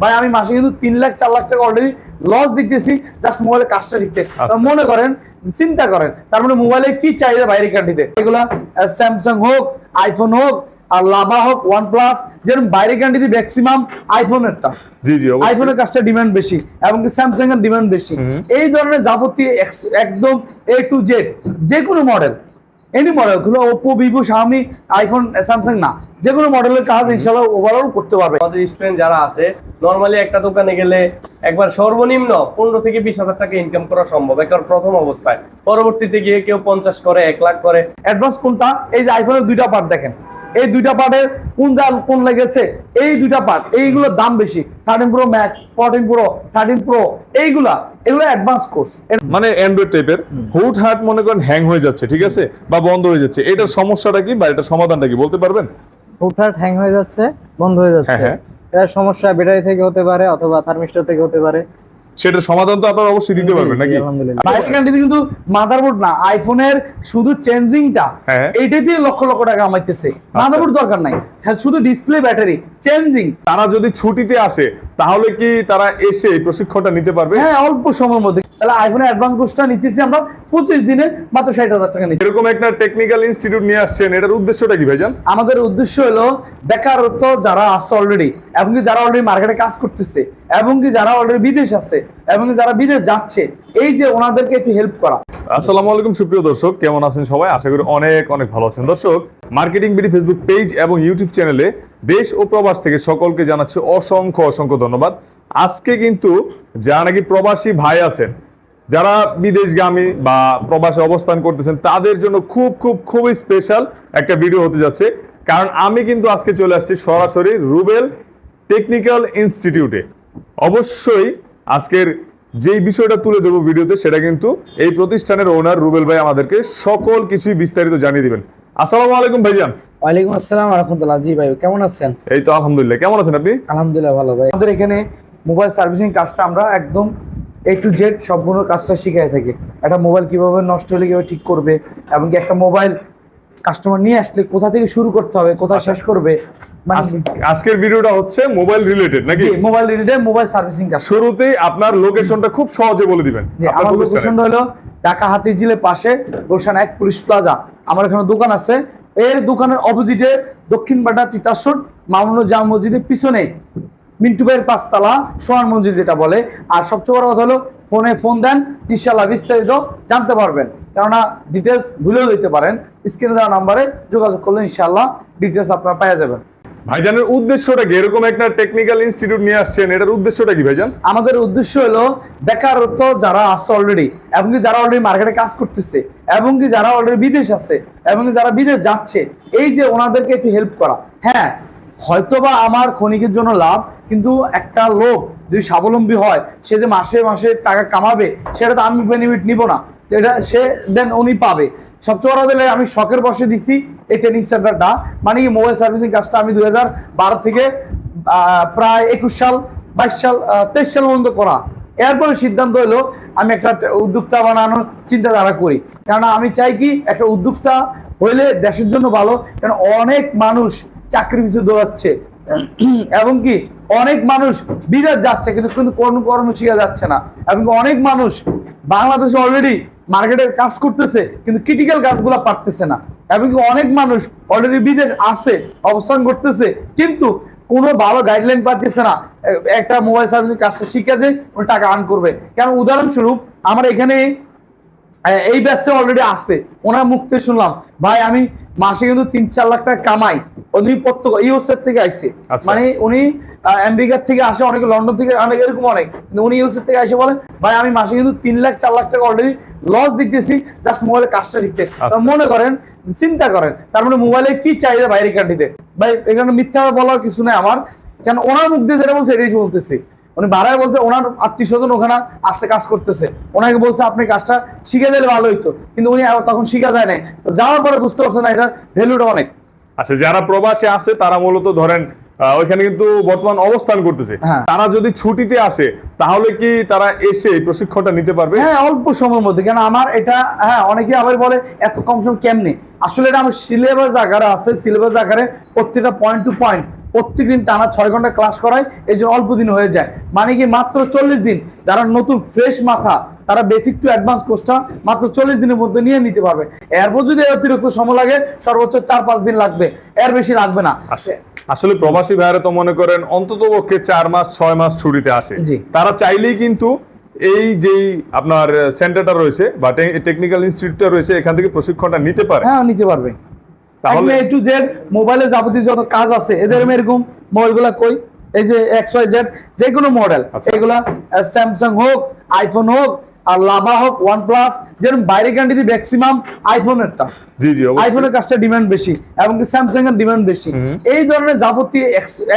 ভাই আমি মাসে কিন্তু তিন লাখ চার লাখ টাকা অলরেডি লস দিতেছি জাস্ট মোবাইলের কাজটা শিখতে। আচ্ছা। মনে করেন চিন্তা করেন তার মানে মোবাইলে কি চাহিদা বাইরের কান্ট্রিতে এগুলা স্যামসাং হোক আইফোন হোক আর লাভা হোক ওয়ান প্লাস যেরকম বাইরের কান্ট্রিতে ম্যাক্সিমাম আইফোনেরটা জি জি আইফোনের কাজটা ডিমান্ড বেশি এবং স্যামসাং এর ডিমান্ড বেশি। এই ধরনের যাবতীয় একদম এ টু জেড যে কোনো মডেল এনি মডেলগুলো Oppo Vivo Xiaomi iPhone Samsung না। যে কোনো মডেলের কাজ ইনশাআল্লাহ ওভারঅল করতে পারবে। আমাদের স্টুডেন্ট যারা আছে নর্মালি একটা দোকানে গেলে একবার সর্বনিম্ন পনেরো থেকে বিশ হাজার টাকা ইনকাম করা সম্ভব একবার প্রথম অবস্থায়। পরবর্তীতে গিয়ে কেউ পঞ্চাশ করে এক লাখ করে। অ্যাডভান্স কোনটা? এই যে আইফোনের দুইটা পার্ট দেখেন। এই দুইটা পার্টের কোন যা কোন লেগেছে? এই দুইটা পার্ট এইগুলোর দাম বেশি। Thirteen Pro Max fourteen Pro thirteen Pro এইগুলা এগুলো অ্যাডভান্স কোর্স মানে অ্যান্ড্রয়েড টাইপের হুট হাট মনে করেন হ্যাং হয়ে যাচ্ছে ঠিক আছে? বা বন্ধ হয়ে যাচ্ছে। এটার সমস্যাটা কি বা এটার সমাধানটা কি বলতে পারবেন? হুটহাট হ্যাং হয়ে যাচ্ছে বন্ধ হয়ে যাচ্ছে। হ্যাঁ, হ্যাঁ। এর সমস্যা ব্যাটারি থেকে হতে পারে অথবা থার্মিস্টর থেকে হতে পারে। সেটার সমাধান তো আপনারা অবশ্যই দিতে পারবেন নাকি? আলহামদুলিল্লাহ। কিন্তু মাদারবোর্ড না আইফোনের শুধু চেঞ্জিংটা হ্যাঁ। এইটা দিয়ে লক্ষ লক্ষ টাকা কামাইতেছে। মাদারবোর্ড দরকার নাই হ্যাঁ শুধু ডিসপ্লে ব্যাটারি চেঞ্জিং তারা যদি ছুটিতে আসে তাহলে কি তারা এসে এই প্রশিক্ষণটা নিতে পারবে? হ্যাঁ অল্প সময়ের মধ্যে। তাহলে আইফোনের অ্যাডভান্স কোর্সটা নিতেছি আমরা পঁচিশ দিনে মাত্র ষাট হাজার টাকা নিচ্ছি এরকম একটা টেকনিক্যাল ইনস্টিটিউট নিয়ে আসছেন এটার উদ্দেশ্যটা কি ভাইজান? আমাদের উদ্দেশ্য হলো বেকারত্ব যারা আছে অলরেডি এবং কি যারা অলরেডি মার্কেটে কাজ করতেছে এবং কি যারা অলরেডি বিদেশ আছে এবং যারা বিদেশ যাচ্ছে এই যে ওনাদেরকে একটু হেল্প করা। আসসালামু আলাইকুম সুপ্রিয় দর্শক কেমন আছেন সবাই? আশা করি অনেক অনেক ভালো আছেন। দর্শক মার্কেটিং বিডি ফেসবুক পেজ এবং ইউটিউব চ্যানেলে দেশ ও প্রবাস থেকে সকলকে জানাচ্ছি অসংখ্য অসংখ্য ধন্যবাদ। আজকে কিন্তু যারা নাকি প্রবাসী ভাই আছেন, যারা বিদেশগামী বা প্রবাসে অবস্থান করতেছেন, তাদের জন্য খুব খুব, খুবই স্পেশাল একটা ভিডিও হতে যাচ্ছে। কারণ আমি কিন্তু আজকে চলে আসছি সরাসরি রুবেল টেকনিক্যাল ইনস্টিটিউটে। অবশ্যই আজকের যেই বিষয়টা তুলে দেবো ভিডিওতে, সেটা কিন্তু এই প্রতিষ্ঠানের ওনার রুবেল ভাই আমাদেরকে সকল কিছুই বিস্তারিত জানিয়ে দিবেন। আসসালামু আলাইকুম ভাইজান। ওয়ালাইকুম আসসালাম রহমতুল্লাহ। জি ভাই কেমন আছেন? এই তো আলহামদুলিল্লাহ কেমন আছেন আপনি? আলহামদুলিল্লাহ ভালো ভাই। আমাদের এখানে মোবাইল সার্ভিসিং কাজটা আমরা একদম এ টু জেড সম্পূর্ণ কাজটা শিখাই থাকি। একটা মোবাইল কীভাবে নষ্ট হলে কীভাবে ঠিক করবে এবং কি একটা মোবাইল কাস্টমার নিয়ে আসলে কোথা থেকে শুরু করতে হবে কোথায় শেষ করবে আজকের ভিডিওটা হচ্ছে মোবাইল রিলেটেড নাকি? মোবাইল রিলেটেড মোবাইল সার্ভিসিং কাজ। শুরুতেই আপনার লোকেশনটা খুব সহজে বলে দিবেন। আমার প্রতিষ্ঠানের। লোকেশন হলো ঢাকা হাতিঝিলের পাশে গুলশান এক পুলিশ প্লাজা। আমার এখানে দোকান আছে। এর দোকানের অপোজিটে দক্ষিণ বাটা তিতাসুর মামুন জাম মসজিদের পিছনে মিন্টু ভাইয়ের পাঁচতলা সোহান মসজিদ যেটা বলে। আর সবচেয়ে বড় কথা হলো ফোনে ফোন দেন ইনশাল্লাহ বিস্তারিত জানতে পারবেন। কেননা ডিটেলস ভুলেও দিতে পারেন। স্ক্রিনে দেওয়া নাম্বারে যোগাযোগ করলে ইনশাল্লাহ ডিটেলস আপনারা পেয়ে যাবেন। ভাইজানের উদ্দেশ্যটা কি? এরকম একটা টেকনিক্যাল ইনস্টিটিউট নিয়ে আসছেন, এটার উদ্দেশ্যটা কি ভাইজান? আমাদের উদ্দেশ্য হলো বেকারত্ব যারা আছে অলরেডি এবং কি যারা অলরেডি মার্কেটে কাজ করতেছে, এবং কি যারা অলরেডি বিদেশ আছে, এবং যারা বিদেশ যাচ্ছে, এই যে ওনাদেরকে একটু হেল্প করা। হ্যাঁ হয়তোবা আমার ক্ষণিকের জন্য লাভ, কিন্তু একটা লোক যদি স্বাবলম্বী হয়, সে যে মাসে মাসে টাকা কামাবে, সেটা তো আমি বেনিফিট নিব না। এটা সে দেন উনি পাবে। সবচেয়ে বড় হলে আমি শখের বসে দিছি এই ট্রেনিং সেন্টারটা মানে কি মোবাইল সার্ভিসিং কাজটা আমি বারো থেকে প্রায় একুশ সাল, বাইশ সাল তেইশ সাল পর্যন্ত করা। এরপরে সিদ্ধান্ত হলো আমি একটা উদ্যোক্তা বানানোর চিন্তাধারা করি। কেননা আমি চাই কি একটা উদ্যোক্তা হইলে দেশের জন্য ভালো কারণ অনেক মানুষ চাকরি পিছু দৌড়াচ্ছে। এবং কি অনেক মানুষ বিদেশ যাচ্ছে, কিন্তু কিন্তু কোনো কর্ম শিখা যাচ্ছে না। এবং অনেক মানুষ বাংলাদেশে অলরেডি মার্কেটে কাজ করতেছে কিন্তু ক্রিটিক্যাল কাজগুলো পারতেছে না। এবং অনেক মানুষ অলরেডি বিদেশ আছে অবস্থান করতেছে কিন্তু কোনো ভালো গাইডলাইন পাচ্ছে না। একটা মোবাইল সার্ভিসের কাজটা শিখেছে ও টাকা আর্ন করবে। কেন? উদাহরণস্বরূপ আমার এখানে এই ব্যবসা অলরেডি আছে। ওনার মুখ থেকে শুনলাম ভাই আমি মাসে কিন্তু তিন চার লাখ টাকা কামাই। উনি প্রত্যেক ইউএসএর থেকে আইসে। আচ্ছা। মানে উনি আমেরিকার থেকে আসে অনেক লন্ডন থেকে অনেক এরকম অনেক। কিন্তু উনি ইউএসএর থেকে আসে বলেন ভাই আমি মাসে কিন্তু তিন লাখ চার লাখ টাকা অলরেডি লস দিতেছি জাস্ট মোবাইলের কাজটা শিখতে। আচ্ছা। মনে করেন চিন্তা করেন তার মানে মোবাইলে কি চাহিদা বাইরের কান্ট্রিতে ভাই এখানে মিথ্যা বলার কিছু নেই আমার। কেন ওনার মুখ দিয়ে যেটা বলছে এটাই বলতেছি। উনি বারায় বলছে ওনার আত্মীয় স্বজন ওখানে আসতে কাজ করতেছে। ওনাকে বলছে আপনি কাজটা শিখে দিলে ভালো হইতো। কিন্তু উনি তখন শিখা যায় নাই। যাওয়ার পরে বুঝতে পারছে না এটার ভ্যালুটা অনেক। আচ্ছা যারা প্রবাসে আছে তারা মূলত ধরেন ওইখানে কিন্তু বর্তমান অবস্থান করতেছে। হ্যাঁ। তারা যদি ছুটিতে আসে তাহলে কি তারা এসে প্রশিক্ষণটা নিতে পারবে? হ্যাঁ অল্প সময়ের মধ্যে। কেন আমার এটা হ্যাঁ অনেকে আবার বলে এত কম সময় কেমনে? আসলে এটা আমার সিলেবাস আকারে আছে সিলেবাস আকারে প্রত্যেকটা পয়েন্ট টু পয়েন্ট প্রত্যেকদিন টানা ছয় ঘণ্টা ক্লাস করায় এই জন্য অল্প দিন হয়ে যায়। মানে কি মাত্র চল্লিশ দিন যারা নতুন ফ্রেশ মাথা তারা বেসিক টু অ্যাডভান্স কোর্সটা মাত্র চল্লিশ দিনের মধ্যে নিয়ে নিতে পারবে। এরপর যদি অতিরিক্ত সময় লাগে সর্বোচ্চ চার পাঁচ দিন লাগবে। এর বেশি লাগবে না। আস- আসলে প্রবাসী ভাইরা তো মনে করেন অন্তত পক্ষে চার মাস ছয় মাস ছুটিতে আসে। তারা চাইলেই কিন্তু এই যেই আপনার সেন্টারটা রয়েছে বা টেকনিক্যাল ইনস্টিটিউটটা রয়েছে এখান থেকে প্রশিক্ষণটা নিতে পারে। হ্যাঁ নিতে পারবে। তাহলে এ টু জেড মোবাইলে যাবতীয় যত কাজ আছে এদের এরকম মোবাইলগুলো কই? এই যে এক্স ওয়াই জেড যে কোনো মডেল। এগুলা স্যামসাং হোক আইফোন হোক আর লাভা হোক ওয়ান প্লাস যেরকম বাইরে কান্ট্রিতে ম্যাক্সিমাম আইফোনেরটা জি জি আইফোনের কাজটা ডিমান্ড বেশি এবং স্যামসাং এর ডিমান্ড বেশি। এই ধরনের যাবতীয়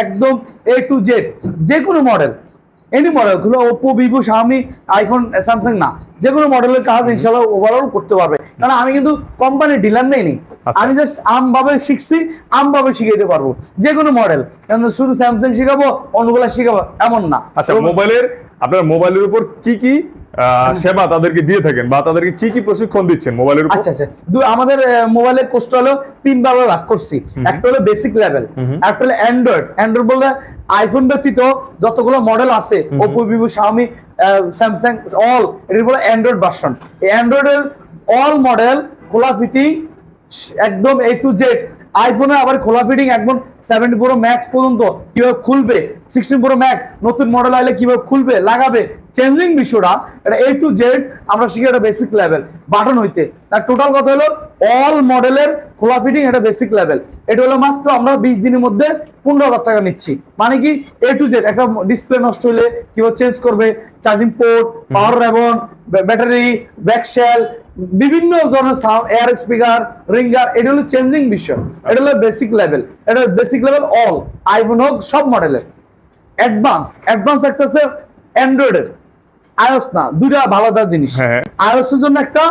একদম এ টু জেড যে কোনো মডেল এনি মডেলগুলো Oppo Vivo Xiaomi iPhone Samsung না। যে কোনো মডেলের কাজ ইনশাল্লাহ ওভারঅল করতে পারবে। কারণ আমি কিন্তু কোম্পানির ডিলার নেই নি। আচ্ছা। আমি জাস্ট আমভাবে শিখছি আমভাবে শিখাইতে পারব। যে কোনো মডেল কেন শুধু স্যামসাং শিখাবো অন্যগুলা শিখাবো এমন না। আচ্ছা মোবাইলের আপনার মোবাইলের উপর কি কি সেবা তাদেরকে দিয়ে থাকেন বা তাদেরকে কি কি প্রশিক্ষণ দিচ্ছেন মোবাইলের উপর? আচ্ছা আচ্ছা। দু- আমাদের মোবাইলের কোর্সটা হলো তিন ভাবে ভাগ করছি। একটা হলো বেসিক লেভেল একটা হলো অ্যান্ড্রয়েড অ্যান্ড্রয়েড বলতে আইফোন ব্যতীত যতগুলো মডেল আছে Oppo Vivo Xiaomi Samsung all এটা বলে অ্যান্ড্রয়েড ভার্সন এই অ্যান্ড্রয়েডের অল মডেল খোলা ফিটিং একদম এ টু জেড আইফোনে আবার খোলা ফিটিং একদম সেভেন্টি প্রো ম্যাক্স পর্যন্ত কীভাবে খুলবে সিক্সটিন প্রো ম্যাক্স নতুন মডেল আইলে কীভাবে খুলবে লাগাবে চেঞ্জিং বিষয়টা এটা এ টু জেড আমরা শিখি এটা বেসিক লেভেল বাটন হইতে। তার টোটাল কথা হলো অল মডেলের খোলা ফিটিং এটা বেসিক লেভেল এটা হলো মাত্র আমরা বিশ দিনের মধ্যে পনেরো হাজার টাকা নিচ্ছি। মানে কি? এ টু জেড একটা ডিসপ্লে নষ্ট হলে কীভাবে চেঞ্জ করবে? Charging port power ribbon battery back shell বিভিন্ন ধরনের সাউন্ড এয়ার স্পিকার রিঙ্গার এটা হলো চেঞ্জিং বিষয়। এটা হলো বেসিক লেভেল এটা বেসিক লেভেল অল আইফোন হোক সব মডেলের অ্যাডভান্স অ্যাডভান্স থাকতেছে অ্যান্ড্রয়েডের আইওস না দুইটা আলাদা জিনিস হ্যাঁ। আইওস এর জন্য একটা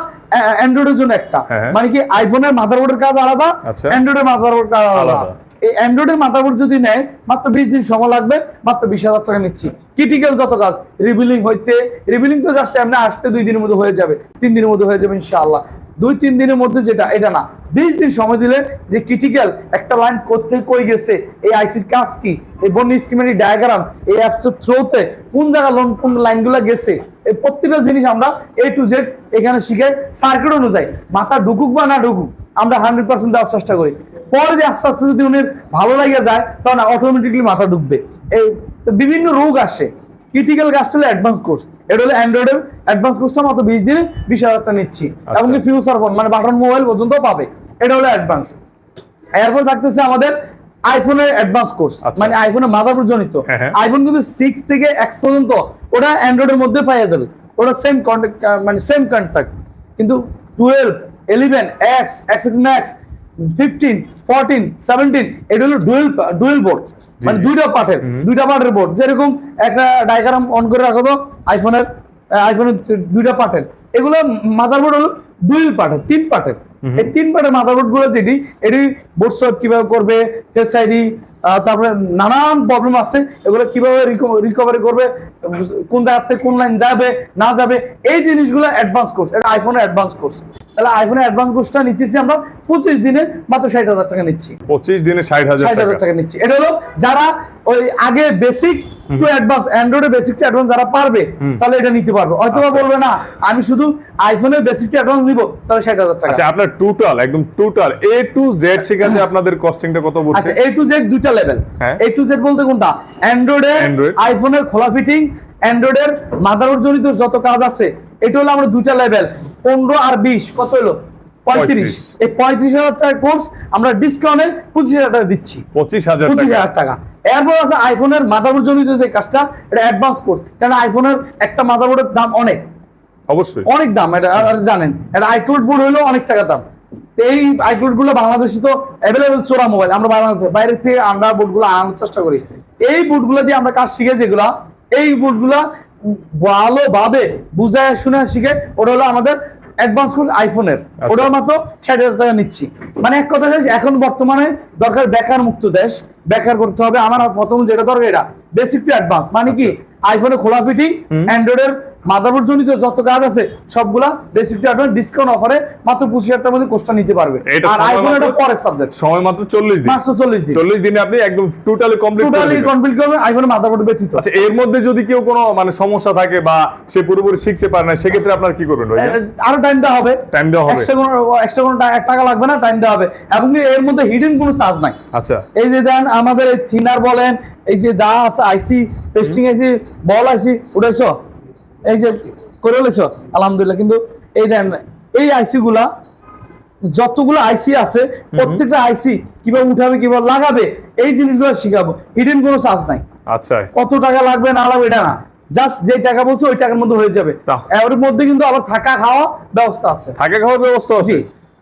অ্যান্ড্রয়েডের জন্য একটা হ্যাঁ। মানে কি আইফোনের মাদারবোর্ডের কাজ আলাদা। অ্যান্ড্রয়েডের মাদারবোর্ড কাজ আলাদা। এই অ্যান্ড্রয়েডের মাদারবোর্ড যদি নেয় মাত্র বিশ দিন সময় লাগবে মাত্র বিশ হাজার টাকা নিচ্ছি ক্রিটিক্যাল যত কাজ রিবিলিং হইতে রিবিলিং তো জাস্ট এমনি আসতে দুই দিনের মধ্যে হয়ে যাবে তিন দিনের মধ্যে হয়ে যাবে ইনশাআল্লাহ দুই, তিন দিনের মধ্যে যেটা, এটা না। বিশ দিন সময় দিলে যে ক্রিটিক্যাল একটা লাইন করতে কই গেছে, এই আইসির কাজ কি, এই বন্যি স্কিমের ডায়াগ্রাম এই অ্যাপসের থ্রোতে কোন জায়গা লোন কোন লাইনগুলো গেছে, এই প্রত্যেকটা জিনিস আমরা এ টু জেড এখানে শিখে সার্কিট অনুযায়ী। মাথা ঢুকুক বা না ঢুকুক, আমরা হান্ড্রেড পার্সেন্ট দেওয়ার চেষ্টা করি। পরে যে আস্তে আস্তে যদি উনি ভালো লাগে যায় তখন অটোমেটিকলি মাথা ঢুকবে। এই বিভিন্ন রোগ আসে। ক্রিটিক্যাল কাজটা হলো অ্যাডভান্স কোর্স এটা হলো অ্যান্ড্রয়েডের অ্যাডভান্স কোর্সটা মাত্র বিশ দিনে বিশ হাজার টাকা নিচ্ছি। এমনকি ফিউচার ফোন মানে বাটন মোবাইল পর্যন্ত পাবে। এটা হলো অ্যাডভান্স এরপর থাকতেছে আমাদের আইফোনের অ্যাডভান্স কোর্স। মানে আইফোনের মাদারবোর্ড জনিত। আইফোন কিন্তু সিক্স থেকে এক্স পর্যন্ত ওটা অ্যান্ড্রয়েডের মধ্যে পাওয়া যাবে। ওটা সেম কন্ট্যাক্ট মানে সেম কন্ট্যাক্ট কিন্তু twelve eleven X X X Max fifteen fourteen seventeen এটা হলো ডুয়েল ডুয়েল বোর্ড মানে দুইটা পার্টের দুইটা পার্টের বোর্ড। যেরকম একটা ডায়াগ্রাম অন করে রাখো তো আইফোনের আইফোনের দুইটা পার্টের এগুলো মাদারবোর্ড হলো ডুয়েল পার্টের তিন পার্টের এই তিন পার্টের মাদারবোর্ডগুলো যেটি এটি বোর্ড সোয়াপ কীভাবে করবে ফেস আইডি তারপরে নানান প্রবলেম আছে। এগুলো কীভাবে রিকভারি করবে কোন জায়গা থেকে কোন লাইন যাবে না যাবে এই জিনিসগুলো অ্যাডভান্স কোর্স এটা আইফোনের অ্যাডভান্স কোর্স তাহলে আইফোনের অ্যাডভান্স কোর্সটা নিতেছি আমরা পঁচিশ দিনে মাত্র ষাট হাজার টাকা নিচ্ছি। পঁচিশ দিনে ষাট হাজার ষাট হাজার টাকা। নিচ্ছি। এটা হলো যারা ওই আগে বেসিক টু অ্যাডভান্স অ্যান্ড্রয়েডের বেসিক টু অ্যাডভান্স যারা পারবে তাহলে এটা নিতে পারবে। হয়তো আচ্ছা। বলবে না আমি শুধু আইফোনের বেসিক টু অ্যাডভান্স নিব তাহলে ষাট হাজার টাকা। আচ্ছা আপনার টোটাল একদম টোটাল এ টু জেড শেখাতে আপনাদের কস্টিংটা কত বলছে আচ্ছা এ টু জেড দুইটা লেভেল। এ টু জেড বলতে কোনটা? অ্যান্ড্রয়েডের। আইফোনের খোলা ফিটিং অ্যান্ড্রয়েডের মাদারবোর্ড জনিত যত কাজ আছে এটা হলো আমরা দুইটা লেভেল পনেরো আর বিশ কত হলো? পঁয়ত্রিশ। 35 এই পঁয়ত্রিশ হাজার টাকার কোর্স আমরা ডিসকাউন্টে পঁচিশ হাজার টাকা দিচ্ছি। পঁচিশ হাজার পঁচিশ হাজার টাকা। এরপর আছে আইফোনের মাদারবোর্ড জনিত যে কাজটা এটা অ্যাডভান্স কোর্স কারণ আইফোনের একটা মাদারবোর্ডের দাম অনেক। অবশ্যই। অনেক দাম এটা জানেন। এটা আইক্লুড বোর্ড হলেও অনেক টাকা দাম। এই আইক্লুডগুলো বাংলাদেশে তো অ্যাভেলেবেল চোরা মোবাইল আমরা বাংলাদেশে বাইরে থেকে আমরা বোর্ডগুলো আনার চেষ্টা করি। এই বোর্ডগুলো দিয়ে আমরা কাজ শিখে যেগুলা এই বোর্ডগুলা ভালোভাবে বুঝায় শুনে শিখে ওটা হলো আমাদের অ্যাডভান্স কোর্স আইফোনের ওটার ওটা মাত্র ষাট হাজার টাকা নিচ্ছি। মানে এক কথা এখন বর্তমানে দরকার বেকার মুক্ত দেশ বেকার করতে হবে। আমার প্রথম যেটা দরকার এটা বেসিক টু অ্যাডভান্স মানে কি? আইফোনে খোলা ফিটিং অ্যান্ড্রয়েডের মাদারবোর্ড জনিত যত কাজ আছে সবগুলা বেসিক অ্যাডভান্স ডিসকাউন্ট অফারে মাত্র পঁচিশ হাজার টাকার মধ্যে কোর্সটা নিতে পারবে। আর আইফোন এটা পরের সাবজেক্ট সময় মাত্র চল্লিশ দিন। মাত্র চল্লিশ দিন। চল্লিশ দিনে আপনি একদম টোটালি কমপ্লিট টোটালি কমপ্লিট করবে আইফোনের মাদারবোর্ড ব্যতীত। আচ্ছা এর মধ্যে যদি কেউ কোনো মানে সমস্যা থাকে বা সে পুরোপুরি শিখতে পারে না সেক্ষেত্রে আপনার কি করবেন আরও টাইম দেওয়া হবে। টাইম দেওয়া হবে। এক্সট্রা কোনো এক্সট্রা কোনো টাকা লাগবে না টাইম দেওয়া হবে। এবং এর মধ্যে হিডেন কোনো চার্জ নাই। আচ্ছা। এই যে দেন আমাদের এই থিনার বলেন এই যে যা আছে আইসি টেস্টিং আইসি বল আইসি উঠাইছো? এই যে করে লেছো আলহামদুলিল্লাহ। কিন্তু এই দেন এই আইসি গুলা যতগুলো আইসি আছে প্রত্যেকটা আইসি কীভাবে উঠাবে কীভাবে লাগাবে এই জিনিসগুলো শিখাবো। হিডেন কোনো চার্জ নাই। আচ্ছা। কত টাকা লাগবে না লাগবে এটা না। জাস্ট যে টাকা বলছো ওই টাকার মধ্যে হয়ে যাবে। এর মধ্যে কিন্তু আবার থাকা খাওয়া ব্যবস্থা আছে। থাকা খাওয়ার ব্যবস্থা আছে।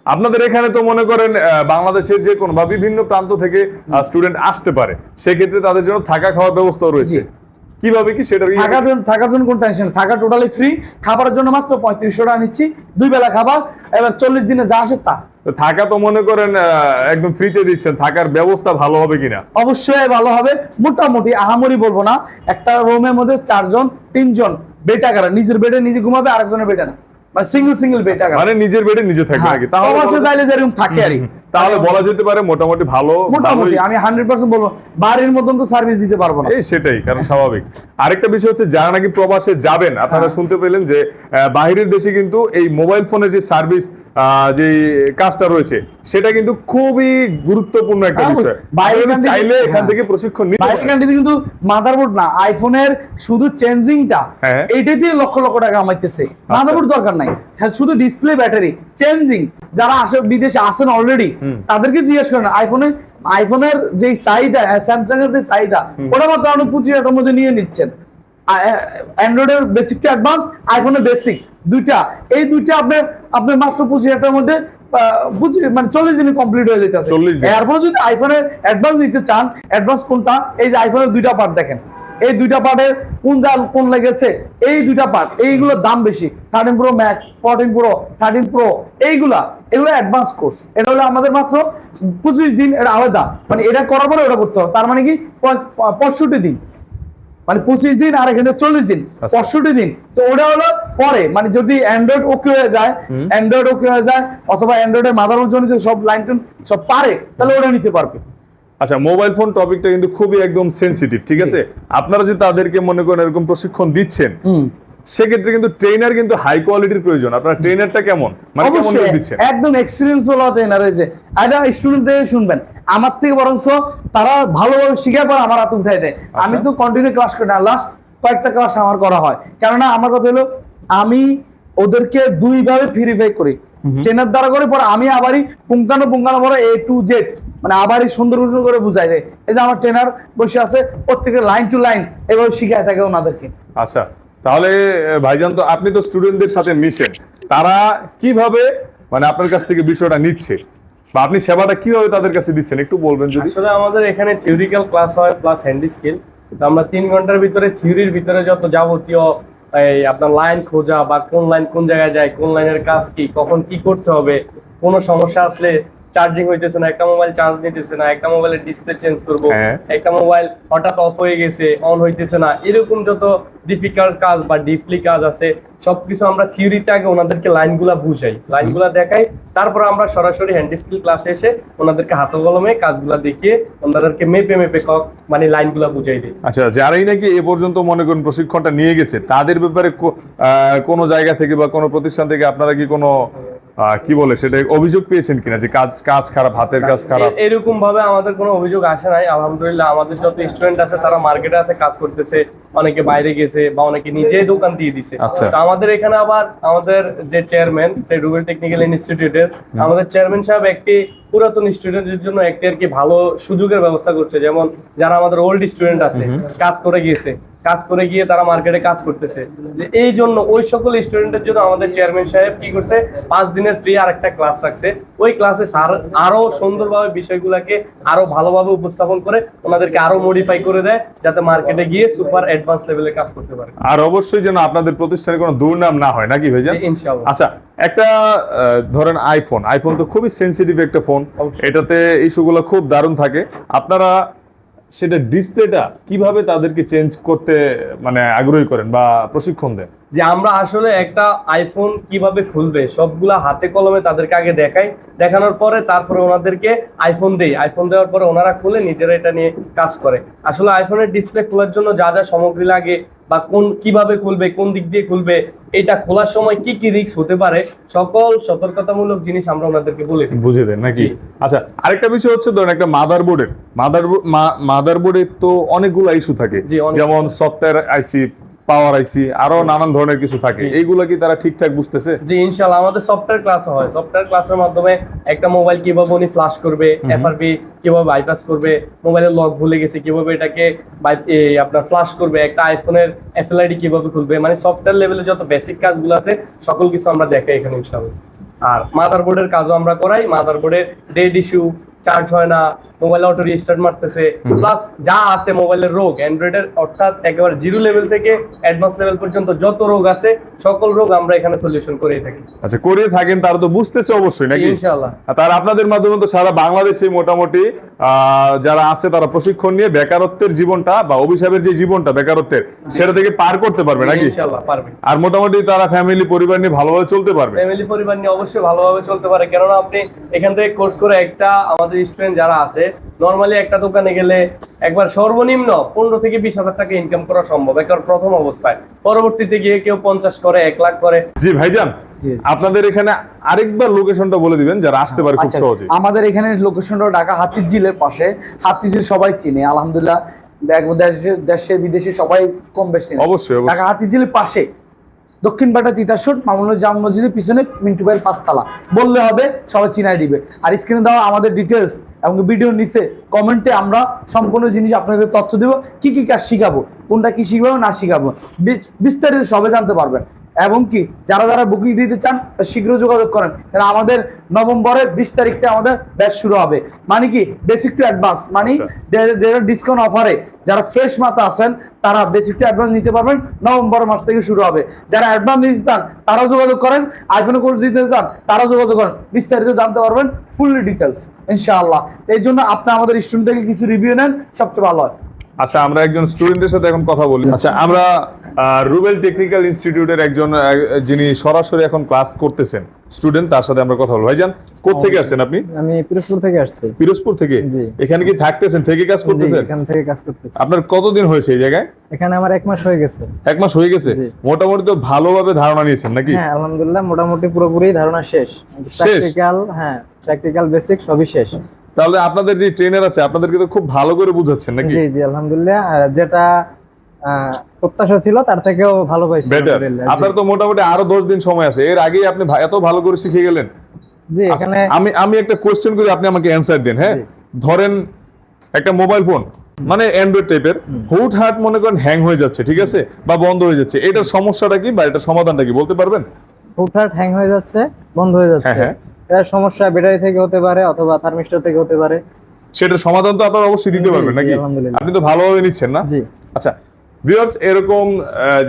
আপনাদের এখানে তো মনে করেন বাংলাদেশের যে কোনো বা বিভিন্ন প্রান্ত থেকে স্টুডেন্ট আসতে পারে। সেক্ষেত্রে তাদের জন্য থাকা খাওয়ার ব্যবস্থা রয়েছে। কীভাবে কি সেটা থাকার জন্য থাকার জন্য কোন টেনশন থাকা টোটালি ফ্রি খাবারের জন্য মাত্র পঁয়ত্রিশশো টাকা নিচ্ছি। দুই বেলা খাবার এবার চল্লিশ দিনে যা আসে তা। থাকা তো মনে করেন একদম ফ্রিতে দিচ্ছেন। থাকার ব্যবস্থা ভালো হবে কিনা? অবশ্যই ভালো হবে। মোটামুটি আহামরি বলব না একটা রুমের মধ্যে চারজন তিনজন বেটা আকার নিজের বেডে নিজে ঘুমাবে আরেকজনের বেডে না। মানে সিঙ্গেল সিঙ্গেল আকার মানে নিজের বেডে নিজে থাকবে হ্যাঁ, নাকি? তাহলে যাইলে যেরকম থাকে আর। তাহলে বলা যেতে পারে মোটামুটি ভালো মোটামুটি আমি হান্ড্রেড পার্সেন্ট বলব বাড়ির মতন তো সার্ভিস দিতে পারব না। এই সেটাই কারণ স্বাভাবিক। আরেকটা বিষয় হচ্ছে যারা নাকি প্রবাসে যাবেন আপনারা শুনতে পেলেন যে বাহিরের দেশে কিন্তু এই মোবাইল ফোনের যে সার্ভিস যে কাজটা রয়েছে সেটা কিন্তু খুবই গুরুত্বপূর্ণ একটা হ্যাঁ, বিষয়। country- চাইলে এখান হ্যাঁ। থেকে প্রশিক্ষণ নিতে পারেন। কান্ট্রিতে কিন্তু মাদারবোর্ড না আইফোনের শুধু চেঞ্জিংটা হ্যাঁ। লক্ষ লক্ষ টাকা কামাইতেছে। মাদারবোর্ড দরকার নাই হ্যাঁ, শুধু ডিসপ্লে ব্যাটারি চেঞ্জিং যারা আসে বিদেশে আসেন অলরেডি তাদেরকে জিজ্ঞেস করেন আইফোনে আইফোনের যে চাহিদা স্যামসাং এর যে চাহিদা ওটা মাত্র আপনি পঁচিশ হাজার মধ্যে নিয়ে নিচ্ছেন। অ্যান্ড্রয়েডের বেসিক টু অ্যাডভান্স আইফোনের বেসিক দুইটা। এই দুইটা আপনার আপনার মাত্র পঁচিশ হাজার মধ্যে মানে চল্লিশ দিনে কমপ্লিট হয়ে যেতেছে। 40 দিন। এরপর যদি আইফোনের অ্যাডভান্স নিতে চান অ্যাডভান্স কোনটা? এই যে আইফোনের দুইটা পার্ট দেখেন। এই দুইটা পার্টের কোন জাল কোন লেগেছে? এই দুইটা পার্ট এইগুলোর দাম বেশি। Thirteen Pro Max fourteen Pro thirteen Pro এইগুলা এগুলো অ্যাডভান্স কোর্স এটা হলো আমাদের মাত্র পঁচিশ দিন এটা আলাদা। মানে এটা করার পরে ওটা করতে হবে। তার মানে কি? পঁয়ষট্টি দিন। মানে পঁচিশ দিন আর এখানে চল্লিশ দিন আচ্ছা। পঁয়ষট্টি দিন। তো ওটা হলো পরে মানে যদি অ্যান্ড্রয়েড ওকে হয়ে যায় অ্যান্ড্রয়েড ওকে হয়ে যায় অথবা অ্যান্ড্রয়েডের মাদার জনিত সব লাইন টুন সব পারে তাহলে ওটা নিতে পারবে। আচ্ছা মোবাইল ফোন টপিকটা কিন্তু খুবই একদম সেন্সিটিভ ঠিক আছে? আপনারা যে তাদেরকে মনে করেন এরকম প্রশিক্ষণ দিচ্ছেন সেক্ষেত্রে কিন্তু ট্রেনার কিন্তু হাই কোয়ালিটির প্রয়োজন। আপনার ট্রেনারটা কেমন? মানে কেমন দিচ্ছেন একদম এক্সপিরিয়েন্স বলা ট্রেনার যে। এটা স্টুডেন্টদের শুনবেন। আমার থেকে বরঞ্চ তারা ভালোভাবে শিখার পর আমার হাতে উঠাই দেয়। আচ্ছা। আমি তো কন্টিনিউ ক্লাস করি না লাস্ট কয়েকটা ক্লাস আমার করা হয়। কেননা আমার কথা হলো আমি ওদেরকে দুইভাবে ভেরিফাই করি। ট্রেনার দ্বারা করে পরে আমি আবারই পুঙ্খানো পুঙ্খানো বড় এ টু জেড মানে আবারই সুন্দর সুন্দর করে বুঝাই দেয়। এই যে আমার ট্রেনার বসে আছে প্রত্যেকের লাইন টু লাইন এভাবে শিখায় থাকে ওনাদেরকে। আচ্ছা। তাহলে ভাইজান তো, আপনি তো স্টুডেন্টদের সাথে মিশেন। তারা কীভাবে মানে আপনার কাছ থেকে বিষয়টা নিচ্ছে? বা আপনি সেবাটা কীভাবে তাদের কাছে দিচ্ছেন? একটু বলবেন যদি। আসলে আমাদের এখানে থিওরিক্যাল ক্লাস হয় প্লাস হ্যান্ডি স্কিল তো আমরা তিন ঘণ্টার ভিতরে থিওরির ভিতরে যত যাবতীয়, এই আপনার লাইন খোঁজা বা কোন লাইন কোন জায়গায় যায়, কোন লাইনের কাজ কি, কখন কি করতে হবে, কোনো সমস্যা আসলে চার্জিং হইতেছে না একটা মোবাইল চার্জ নিতেছে না একটা মোবাইলের ডিসপ্লে চেঞ্জ করব হ্যাঁ। একটা মোবাইল হঠাৎ অফ হয়ে গেছে অন হইতেছে না এরকম যত ডিফিকাল্ট কাজ বা ডিপলি কাজ আছে সবকিছু আমরা থিওরিতে আগে ওনাদেরকে লাইনগুলা বুঝাই লাইনগুলা দেখাই তারপর আমরা সরাসরি হ্যান্ড স্কিল ক্লাসে এসে ওনাদেরকে হাতে কলমে কাজগুলা দেখিয়ে ওনাদেরকে মেপে মেপে ক- মানে লাইনগুলা বুঝাই দিই আচ্ছা যারাই নাকি এ পর্যন্ত মনে করেন প্রশিক্ষণটা নিয়ে গেছে তাদের ব্যাপারে কোনো জায়গা থেকে বা কোনো প্রতিষ্ঠান থেকে আপনারা কি কোনো কি বলে সেটা অভিযোগ পেয়েছেন কিনা যে কাজ কাজ খারাপ হাতের কাজ খারাপ? এরকম ভাবে আমাদের কোনো অভিযোগ আসে নাই আলহামদুলিল্লাহ। আমাদের যত স্টুডেন্ট আছে তারা মার্কেটে আছে কাজ করতেছে অনেকে বাইরে গেছে বা অনেকে নিজেই দোকান দিয়ে দিছে। আচ্ছা। তো আমাদের এখানে আবার আমাদের যে চেয়ারম্যান রুবেল টেকনিক্যাল ইনস্টিটিউটের আমাদের চেয়ারম্যান সাহেব একটি পুরাতন স্টুডেন্টের জন্য একটি আর কি ভালো সুযোগের ব্যবস্থা করছে। যেমন যারা আমাদের ওল্ড স্টুডেন্ট আছে কাজ করে গিয়েছে কাজ করে গিয়ে তারা মার্কেটে কাজ করতেছে। যে এই জন্য ওই সকল স্টুডেন্টের জন্য আমাদের চেয়ারম্যান সাহেব কি করছে পাঁচ দিনের ফ্রি আর একটা ক্লাস রাখছে। ওই ক্লাসে স্যার আরও সুন্দরভাবে বিষয়গুলোকে আরও ভালোভাবে উপস্থাপন করে ওনাদেরকে আরও মডিফাই করে দেয় যাতে মার্কেটে গিয়ে সুপার অ্যাডভান্স লেভেলে কাজ করতে পারে। আর অবশ্যই যেন আপনাদের প্রতিষ্ঠানে কোনো দুর্নাম না হয় নাকি ভাইজান? ইনশাআল্লাহ। আচ্ছা একটা ধরেন আইফোন আইফোন তো খুবই সেনসিটিভ একটা ফোন অবশ্যই। এটাতে ইস্যুগুলো খুব দারুণ থাকে। আপনারা সেটা ডিসপ্লেটা কীভাবে তাদেরকে চেঞ্জ করতে মানে আগ্রহী করেন বা প্রশিক্ষণ দেন? যে আমরা আসলে একটা আইফোন কীভাবে খুলবে সবগুলা হাতে কলমে তাদেরকে আগে দেখাই। দেখানোর পরে তারপরে ওনাদেরকে আইফোন দেই। আইফোন দেওয়ার পরে ওনারা খুলে নিজেরা এটা নিয়ে কাজ করে। আসলে আইফোনের ডিসপ্লে খোলার জন্য যা যা সামগ্রী লাগে বা কোন কীভাবে খুলবে কোন দিক দিয়ে খুলবে এটা খোলার সময় কি কি রিস্ক হতে পারে সকল সতর্কতামূলক জিনিস আমরা ওনাদেরকে বলে দিই। বুঝে দেন নাকি? আচ্ছা আরেকটা বিষয় হচ্ছে ধরেন একটা মাদারবোর্ডের মাদার মাদারবোর্ডে তো অনেকগুলো ইস্যু থাকে। যেমন সফটওয়্যার আইসি পাওয়ার আইসি আরও নানান ধরনের কিছু থাকে। এইগুলো কি তারা ঠিকঠাক বুঝতেছে? জি ইনশাল্লাহ আমাদের সফটওয়্যার ক্লাস হয়। সফটওয়্যার ক্লাসের মাধ্যমে একটা মোবাইল কীভাবে উনি ফ্লাশ করবে এফআরবি কীভাবে বাইপাস করবে মোবাইলের লক ভুলে গেছে কীভাবে এটাকে আপনার ফ্লাশ করবে একটা আইফোনের এফএলআইডি কীভাবে খুলবে মানে সফটওয়্যার লেভেলে যত বেসিক কাজগুলো আছে সকল কিছু আমরা দেখাই এখানে ইনশাল্লাহ আর মাদারবোর্ডের কাজও আমরা করাই মাদারবোর্ডের ডেড ইস্যু চার্জ হয় না মোবাইল অটো রিস্টার্ট মারতেছে। প্লাস যা আছে মোবাইলের রোগ অ্যান্ড্রয়েডের অর্থাৎ একেবারে জিরো লেভেল থেকে অ্যাডভান্স লেভেল পর্যন্ত যত রোগ আছে সকল রোগ আমরা এখানে সলিউশন করে থাকি। আচ্ছা করে থাকেন তারা তো বুঝতেছে অবশ্যই নাকি? ইনশাআল্লাহ। আর তার আপনাদের মাধ্যমে তো সারা বাংলাদেশে মোটামুটি যারা আছে তারা প্রশিক্ষণ নিয়ে বেকারত্বের জীবনটা বা অভিশাপের যে জীবনটা বেকারত্বের সেটা থেকে পার করতে পারবে নাকি? ইনশাআল্লাহ পারবে। আর মোটামুটি তারা ফ্যামিলি পরিবার নিয়ে ভালোভাবে চলতে পারবে? ফ্যামিলি পরিবার নিয়ে অবশ্যই ভালোভাবে চলতে পারে। কেননা আপনি এখান থেকে কোর্স করে একটা আমাদের স্টুডেন্ট যারা আছে নর্মালি একটা দোকানে গেলে একবার সর্বনিম্ন পনেরো থেকে বিশ হাজার টাকা ইনকাম করা সম্ভব। একবার প্রথম অবস্থায়। পরবর্তীতে গিয়ে কেউ পঞ্চাশ করে এক লাখ করে। জি ভাইজান জি। আপনাদের এখানে আরেকবার লোকেশনটা বলে দিবেন যারা আসতে পারে খুব আচ্ছা, সহজে আমাদের এখানে লোকেশনটা ঢাকা হাতিঝিলের পাশে। হাতিঝিল সবাই চিনে আলহামদুলিল্লাহ। এক- দেশে- দেশে বিদেশে সবাই কম বেশি অবশ্যই, অবশ্যই। ঢাকা হাতিঝিলের পাশে। দক্ষিণ বাটা তিতাসর মামুনুল জাম মসজিদের পিছনে মিন্টু ভাইয়ের পাঁচতলা। বললে হবে, সবাই চিনাই দিবে। আর স্ক্রিনে দেওয়া আমাদের ডিটেলস এবং ভিডিও নিচে কমেন্টে আমরা সম্পূর্ণ জিনিস আপনাদের তথ্য দেবো, কি কি কাজ শিখাবো, কোনটা কি শিখাবো না শিখাবো। বিস্তারিত সবাই জানতে পারবেন। এবং কি যারা যারা বুকিং দিতে চান শীঘ্র যোগাযোগ করেন। কারণ আমাদের নভেম্বরের বিশ তারিখটা আমাদের ব্যাচ শুরু হবে। মানে কি বেসিক টু অ্যাডভান্স মানে ডিসকাউন্ট অফারে যারা ফ্রেশ মাথা আছেন তারা বেসিক টু অ্যাডভান্স নিতে পারবেন নভেম্বর মাস থেকে শুরু হবে। যারা অ্যাডভান্স নিতে চান তারাও যোগাযোগ করেন। আইফোনে কোর্স দিতে চান তারাও যোগাযোগ করেন। বিস্তারিত জানতে পারবেন ফুললি ডিটেলস ইনশাআল্লাহ। এই জন্য আপনি আমাদের স্টুডেন্ট থেকে কিছু রিভিউ নেন সবচেয়ে ভালো হয়। আচ্ছা আমরা একজন স্টুডেন্টের সাথে এখন কথা বলি। আচ্ছা আমরা রুবেল টেকনিক্যাল ইনস্টিটিউটের একজন যিনি সরাসরি এখন ক্লাস করতেছেন স্টুডেন্ট তার সাথে আমরা কথা বলব। ভাইজান কোথা কোথেকে আসছেন আপনি? আমি পিরোজপুর থেকে আসছি। পিরোজপুর থেকে? জি। এখানে কি থাকতেছেন থেকে কাজ করতেছেন? এখান থেকে কাজ করতেছি। আপনার কতদিন হয়েছে এই জায়গায়? এখানে আমার এক মাস হয়ে গেছে। এক মাস হয়ে গেছে? মোটামুটি তো ভালোভাবে ধারণা নিয়েছেন নাকি? হ্যাঁ আলহামদুলিল্লাহ মোটামুটি পুরোপুরি ধারণা শেষ। প্র্যাকটিক্যাল হ্যাঁ প্র্যাকটিক্যাল বেসিক সবই শেষ। তাহলে আপনাদের যে ট্রেনার আছে আপনাদেরকে তো খুব ভালো করে বুঝাচ্ছেন নাকি? জি জি আলহামদুলিল্লাহ। যেটা প্রত্যাশা ছিল তার থেকেও ভালো পাইছি বেটার আপনার তো মোটামুটি আরও দশ দিন সময় আছে। এর আগেই আপনি এত ভালো করে শিখে গেলেন। জি আচ্ছা, এখানে আমি আমি একটা কোশ্চেন করি আপনি আমাকে অ্যান্সার দিন হ্যাঁ? ধরেন একটা মোবাইল ফোন মানে অ্যান্ড্রয়েড টাইপের হুট হাট মনে করেন হ্যাং হয়ে যাচ্ছে ঠিক আছে? বা বন্ধ হয়ে যাচ্ছে। এটার সমস্যাটা কি বা এটার সমাধানটা কি বলতে পারবেন? হুটহাট হ্যাং হয়ে যাচ্ছে বন্ধ হয়ে যাচ্ছে। হ্যাঁ, হ্যাঁ। এর সমস্যা ব্যাটারি থেকে হতে পারে অথবা থার্মিস্টর থেকে হতে পারে। সেটার সমাধান তো আপনারা অবশ্যই দিতে পারবেন নাকি? আপনি তো ভালোভাবে নিচ্ছেন না? জি। আচ্ছা ভিউয়ার্স এরকম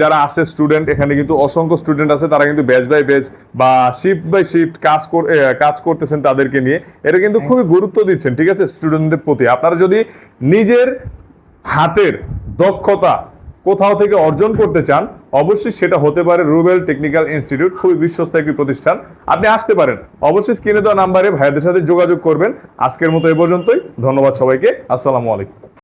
যারা আছে স্টুডেন্ট এখানে কিন্তু অসংখ্য স্টুডেন্ট আছে তারা কিন্তু ব্যাচ বাই ব্যাচ বা শিফট বাই শিফট কাজ কাজ করতেছেন তাদেরকে নিয়ে। এটা কিন্তু খুবই গুরুত্ব দিচ্ছেন ঠিক আছে স্টুডেন্টদের প্রতি। আপনারা যদি নিজের হাতের দক্ষতা কোথাও থেকে অর্জন করতে চান, অবশ্যই সেটা হতে পারে রুবেল টেকনিক্যাল ইনস্টিটিউট, খুবই বিশ্বস্ত একটি প্রতিষ্ঠান। আপনি আসতে পারেন। অবশ্যই স্ক্রিনে দেওয়া নাম্বারে ভাইয়াদের সাথে যোগাযোগ করবেন। আজকের মতো এ পর্যন্তই। ধন্যবাদ সবাইকে। আসসালামু আলাইকুম।